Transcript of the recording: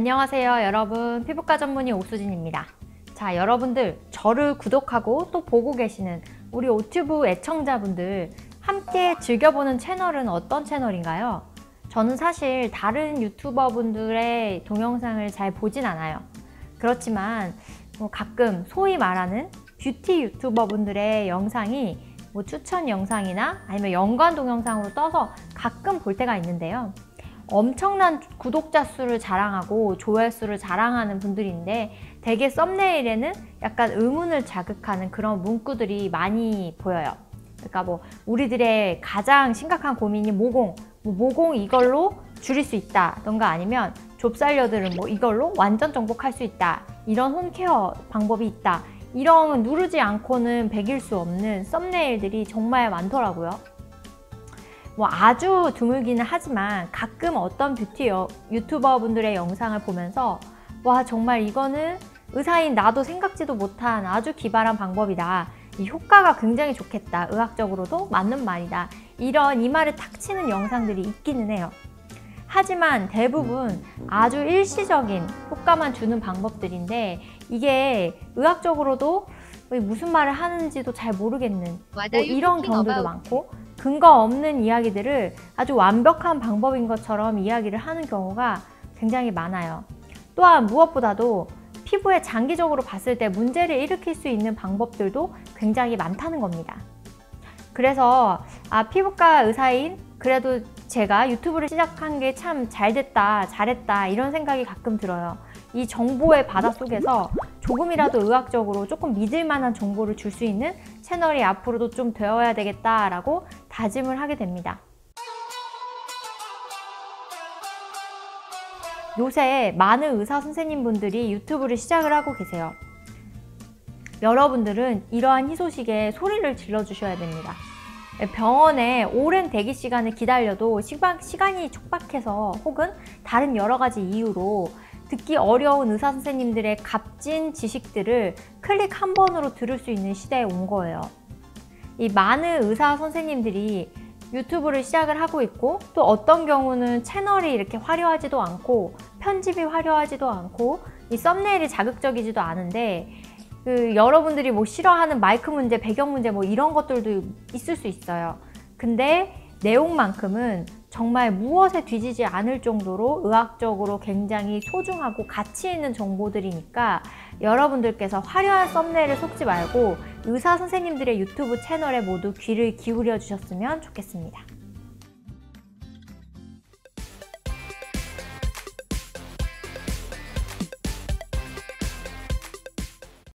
안녕하세요 여러분. 피부과 전문의 오수진입니다. 자 여러분들 저를 구독하고 또 보고 계시는 우리 오튜브 애청자분들 함께 즐겨보는 채널은 어떤 채널인가요? 저는 사실 다른 유튜버 분들의 동영상을 잘 보진 않아요. 그렇지만 뭐 가끔 소위 말하는 뷰티 유튜버 분들의 영상이 뭐 추천 영상이나 아니면 연관 동영상으로 떠서 가끔 볼 때가 있는데요 엄청난 구독자 수를 자랑하고 조회수를 자랑하는 분들인데 대개 썸네일에는 약간 의문을 자극하는 그런 문구들이 많이 보여요. 그러니까 뭐 우리들의 가장 심각한 고민이 모공, 뭐 모공 이걸로 줄일 수 있다던가 아니면 좁쌀녀들은 뭐 이걸로 완전 정복할 수 있다 이런 홈케어 방법이 있다 이런 누르지 않고는 배길 수 없는 썸네일들이 정말 많더라고요. 뭐 아주 드물기는 하지만 가끔 어떤 뷰티 유튜버 분들의 영상을 보면서 와 정말 이거는 의사인 나도 생각지도 못한 아주 기발한 방법이다. 이 효과가 굉장히 좋겠다. 의학적으로도 맞는 말이다. 이런 이 말을 탁 치는 영상들이 있기는 해요. 하지만 대부분 아주 일시적인 효과만 주는 방법들인데 이게 의학적으로도 무슨 말을 하는지도 잘 모르겠는 뭐 이런 경우도 많고 근거 없는 이야기들을 아주 완벽한 방법인 것처럼 이야기를 하는 경우가 굉장히 많아요. 또한 무엇보다도 피부에 장기적으로 봤을 때 문제를 일으킬 수 있는 방법들도 굉장히 많다는 겁니다. 그래서 아 피부과 의사인 그래도 제가 유튜브를 시작한 게 참 잘 됐다 잘했다 이런 생각이 가끔 들어요. 이 정보의 바다 속에서 조금이라도 의학적으로 조금 믿을 만한 정보를 줄 수 있는 채널이 앞으로도 좀 되어야 되겠다라고 다짐을 하게 됩니다. 요새 많은 의사 선생님 분들이 유튜브를 시작을 하고 계세요. 여러분들은 이러한 희소식에 소리를 질러 주셔야 됩니다. 병원에 오랜 대기 시간을 기다려도 시간이 촉박해서 혹은 다른 여러 가지 이유로 듣기 어려운 의사 선생님들의 값진 지식들을 클릭 한 번으로 들을 수 있는 시대에 온 거예요. 이 많은 의사 선생님들이 유튜브를 시작을 하고 있고 또 어떤 경우는 채널이 이렇게 화려하지도 않고 편집이 화려하지도 않고 이 썸네일이 자극적이지도 않은데 그 여러분들이 뭐 싫어하는 마이크 문제, 배경 문제 뭐 이런 것들도 있을 수 있어요. 근데 내용만큼은 정말 무엇에 뒤지지 않을 정도로 의학적으로 굉장히 소중하고 가치 있는 정보들이니까 여러분들께서 화려한 썸네일을 속지 말고 의사 선생님들의 유튜브 채널에 모두 귀를 기울여 주셨으면 좋겠습니다.